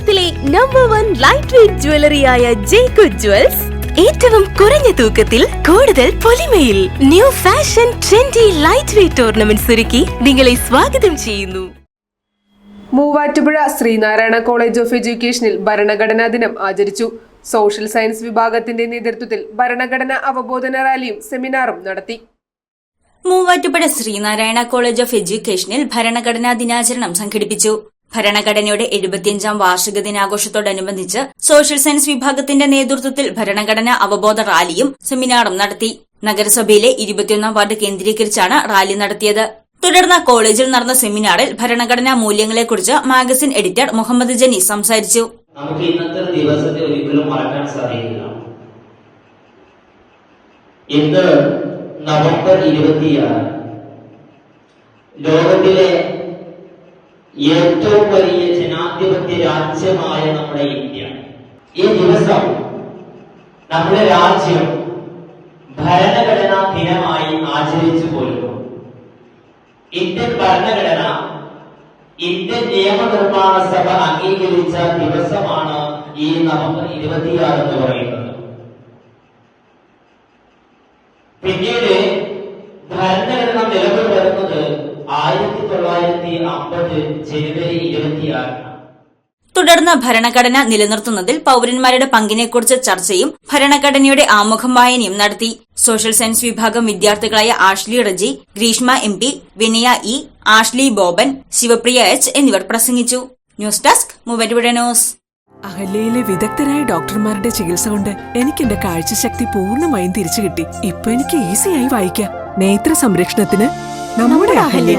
കേരളത്തിലെ number one light weight ജ്വല്ലറിയായ ജേക്കു jewels ഏറ്റവും കുറഞ്ഞ തൂക്കത്തിൽ കൂടുതൽ പൊലിമയിൽ new fashion trendy light weight ornaments ഒരുക്കി നിങ്ങളെ സ്വാഗതം ചെയ്യുന്നു. മൂവാറ്റുപുഴ ശ്രീനാരായണ കോളേജ് ഓഫ് എഡ്യൂക്കേഷനിൽ ഭരണഘടനാ ദിനം ആചരിച്ചു. സോഷ്യൽ സയൻസ് വിഭാഗത്തിന്റെ നേതൃത്വത്തിൽ ഭരണഘടനാ അവബോധന റാലിയും സെമിനാറും നടത്തി. മൂവാറ്റുപുഴ ശ്രീനാരായണ കോളേജ് ഓഫ് എഡ്യൂക്കേഷനിൽ ഭരണഘടനാ ദിനാചരണം സംഘടിപ്പിച്ചു. ഭരണഘടനയുടെ എഴുപത്തിയഞ്ചാം വാർഷിക ദിനാഘോഷത്തോടനുബന്ധിച്ച് സോഷ്യൽ സയൻസ് വിഭാഗത്തിന്റെ നേതൃത്വത്തിൽ ഭരണഘടനാ അവബോധ റാലിയും സെമിനാറും നടത്തി. നഗരസഭയിലെ ഇരുപത്തിയൊന്നാം വാർഡ് കേന്ദ്രീകരിച്ചാണ് റാലി നടത്തിയത്. തുടർന്ന് കോളേജിൽ നടന്ന സെമിനാറിൽ ഭരണഘടനാ മൂല്യങ്ങളെക്കുറിച്ച് മാഗസിൻ എഡിറ്റർ മുഹമ്മദ് ജനി സംസാരിച്ചു. നമുക്ക് ഇന്നത്തെ ദിവസത്തെ ഒരിക്കലും മറക്കാൻ സാധിക്കില്ല. ഇന്ന് നവംബർ ഇരുപത്തിയാറ് ലോകത്തിലെ ഏറ്റവും വലിയ ജനാധിപത്യ രാജ്യമായ നമ്മുടെ ഇന്ത്യ. ഈ ദിവസം നമ്മുടെ രാജ്യം ഭരണഘടനാ ദിനമായി ആചരിച്ചു പോരുന്നു. ഇന്ത്യൻ ഭരണഘടന ഇന്ത്യൻ നിയമനിർമ്മാണ സഭ അംഗീകരിച്ച ദിവസമാണ് ഈ നവംബർ ഇരുപത്തിയാറ് എന്ന് പറയുന്നത്. പിന്നീട് ആയിരത്തി തൊള്ളായിരത്തി അമ്പത് ജനുവരി ഇരുപത്തിയാറിന് തുടർന്ന് ഭരണഘടന നിലനിർത്തുന്നതിൽ പൌരന്മാരുടെ പങ്കിനെക്കുറിച്ച് ചർച്ചയും ഭരണഘടനയുടെ ആമുഖം വായനയും നടത്തി. സോഷ്യൽ സയൻസ് വിഭാഗം വിദ്യാർത്ഥികളായ Ashly Reji Greeshma M P Vinaya E Ashly Boban Shivapriya H എന്നിവർ പ്രസംഗിച്ചു. ന്യൂസ് ഡെസ്ക് മുവരുവിടനോസ് ന്യൂസ്. അഹല്യയിലെ വിദഗ്ധരായ ഡോക്ടർമാരുടെ ചികിത്സ കൊണ്ട് എനിക്ക് എന്റെ കാഴ്ചശക്തി പൂർണമായും തിരിച്ചു കിട്ടി. ഇപ്പൊ എനിക്ക് ഈസിയായി വായിക്കാം. നേത്ര സംരക്ഷണത്തിന് നമ്മുടെ Ahalya.